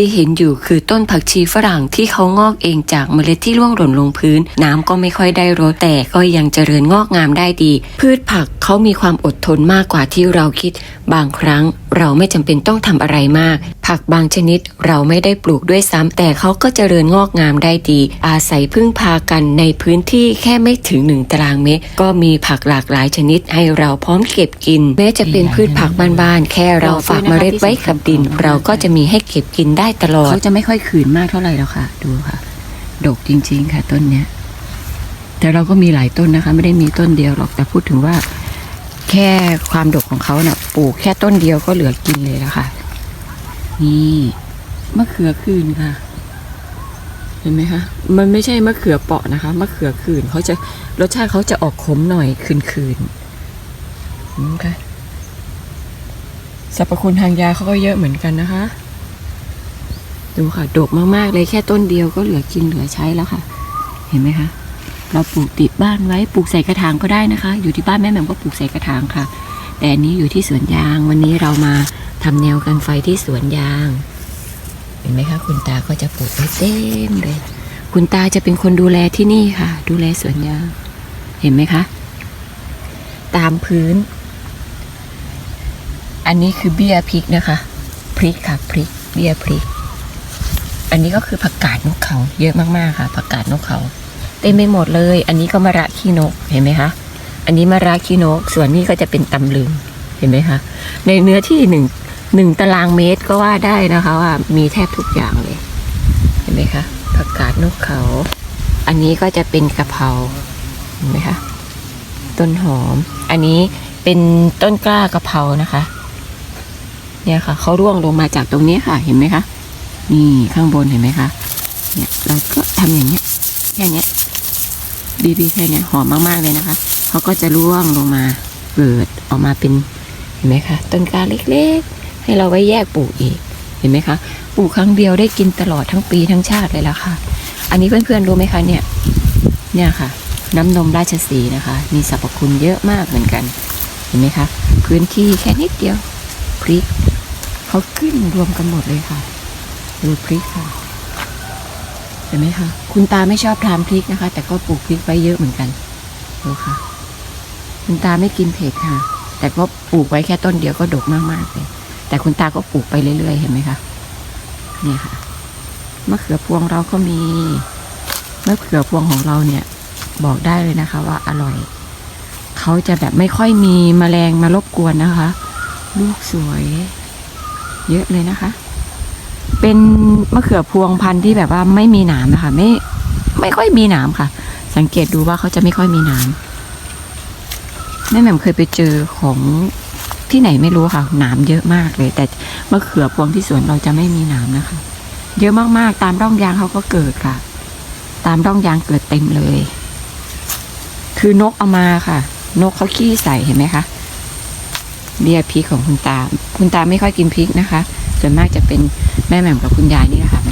ที่เห็นอยู่คือต้นผักชีฝรั่งที่เขางอกเองจากเมล็ดที่ร่วงหล่นลงพื้น น้ำก็ไม่ค่อยได้รดแต่ก็ยังเจริญงอกงามได้ดี พืชผัก เขามีความอดทนมากกว่าที่เราคิด บางครั้งเราไม่จำเป็นต้องทำอะไรมาก ผักบางชนิดเราไม่ได้ปลูกด้วยซ้ำแต่เขาก็เจริญงอกงามได้ดี อาศัยพึ่งพากันในพื้นที่แค่ไม่ถึงหนึ่งตารางเมตร ก็มีผักหลากหลายชนิดให้เราพร้อมเก็บกิน แม้จะเป็นพืชผักบ้านๆแค่เราฝากเมล็ดไว้กับดิน เราก็จะมีให้เก็บกินได้ตลอด เขาจะไม่ค่อยขืนมากเท่าไหร่แล้วค่ะ ดูค่ะ ดกจริง ๆ ค่ะต้นเนี้ยแต่เราก็มีหลายต้นนะคะ ไม่ได้มีต้นเดียวหรอกแต่พูดถึงว่า แค่ความดกของเขาเน่ะปลูกแค่ต้นเดียวก็เหลือกินเลยแล้วค่ะ นี่มะเขือคืนค่ะ เห็นไหมคะ มันไม่ใช่มะเขือเปาะนะคะมะเขือคืนเขาจะรสชาติเขาจะออกขมหน่อยคืนคืนๆอืมค่ะสรรพคุณทางยาเขาก็เยอะเหมือนกันนะคะ ดูค่ะ ดกมากๆเลยแค่ต้นเดียวก็เหลือกินเหลือใช้แล้วค่ะ เห็นไหมคะ เราปลูกติดบ้านไว้ปลูกใส่กระถางก็ได้นะคะ อยู่ที่บ้านแม่แหม่มก็ปลูกใส่กระถางค่ะ แต่อันนี้อยู่ที่สวนยาง วันนี้เรามาทำแนวกันไฟที่สวนยาง เห็นไหมคะ คุณตาก็จะปลูกไว้เต็มเลย คุณตาจะเป็นคนดูแลที่นี่ค่ะ ดูแลสวนยาง เห็นไหมคะ ตามพื้น อันนี้คือเบี้ยพริกนะคะ พริกค่ะพริก เบี้ยพริก อันนี้ก็คือผักกาดนกเขา เยอะมากๆค่ะ ผักกาดนกเขา เต็มไปหมดเลย อันนี้ก็มะระขี้นกเห็นไหมคะอันนี้มะระขี้นก ส่วนนี้ก็จะเป็นตำลึงเห็นไหมคะในเนื้อที่หนึ่งหนึ่งตารางเมตรก็ว่าได้นะคะว่ามีแทบทุกอย่างเลย เห็นไหมคะผักกาดนกเขา อันนี้ก็จะเป็นกะเพราเห็นไหมคะต้นหอม อันนี้เป็นต้นกล้ากะเพรานะคะ เนี่ยค่ะเขาร่วงลงมาจากตรงนี้ค่ะ เห็นไหมคะนี่ข้างบนเห็นไหมคะเนี่ยเราก็ทำอย่างเนี้ย ค่นี้ยบีๆแค่นี้หอมมากๆเลยนะคะเขาก็จะร่วงลงมาเกิดออกมาเป็นเห็นไหมคะต้นกาเล็กๆ ให้เราไว้แยกปลูกอีกเห็นไหมคะปลูกครั้งเดียวได้กินตลอดทั้งปีทั้งชาติเลยละค่ะ อันนี้เพื่อนๆรู้ไหมคะเนี่ยเนี่ยค่ะ น้ำนมราชสีนะคะ มีสรรพคุณเยอะมากเหมือนกัน เห็นไหมคะ พื้นที่แค่นิดเดียวพริกเขาขึ้นรวมกันหมดเลยค่ะ ดูพริกค่ะ เห็นไหมคะคุณตาไม่ชอบทานพริกนะคะ แต่ก็ปลูกพริกไว้เยอะเหมือนกันดูค่ะ คุณตาไม่กินเผ็ดค่ะ แต่ก็ปลูกไว้แค่ต้นเดียวก็ดกมากๆเลยแต่คุณตาก็ปลูกไปเรื่อยๆ เห็นไหมคะเนี่ยค่ะมะเขือพวงเราก็มีมะเขือพวงของเราเนี่ย บอกได้เลยนะคะ ว่าอร่อยเขาจะแบบไม่ค่อยมีแมลงมารบกวนนะคะ ลูกสวย เยอะเลยนะคะ เป็นมะเขือพวงพันธุ์ที่แบบว่าไม่มีหนามนะคะไม่ไม่ค่อยมีหนามค่ะ สังเกตดูว่าเขาจะไม่ค่อยมีหนามแม่แหม่มเคยไปเจอของที่ไหนไม่รู้ค่ะหนามเยอะมากเลย แต่มะเขือพวงที่สวนเราจะไม่มีหนามนะคะ เยอะมากๆ ตามร่องยางเขาก็เกิดค่ะ ตามร่องยางเกิดเต็มเลย คือนกเอามาค่ะ นกเขาขี้ใส่เห็นไหมคะเบียร์พริกของคุณตา คุณตาไม่ค่อยกินพริกนะคะ ส่วนมากจะเป็นแม่แหม่มกับคุณยายนี่แหละค่ะ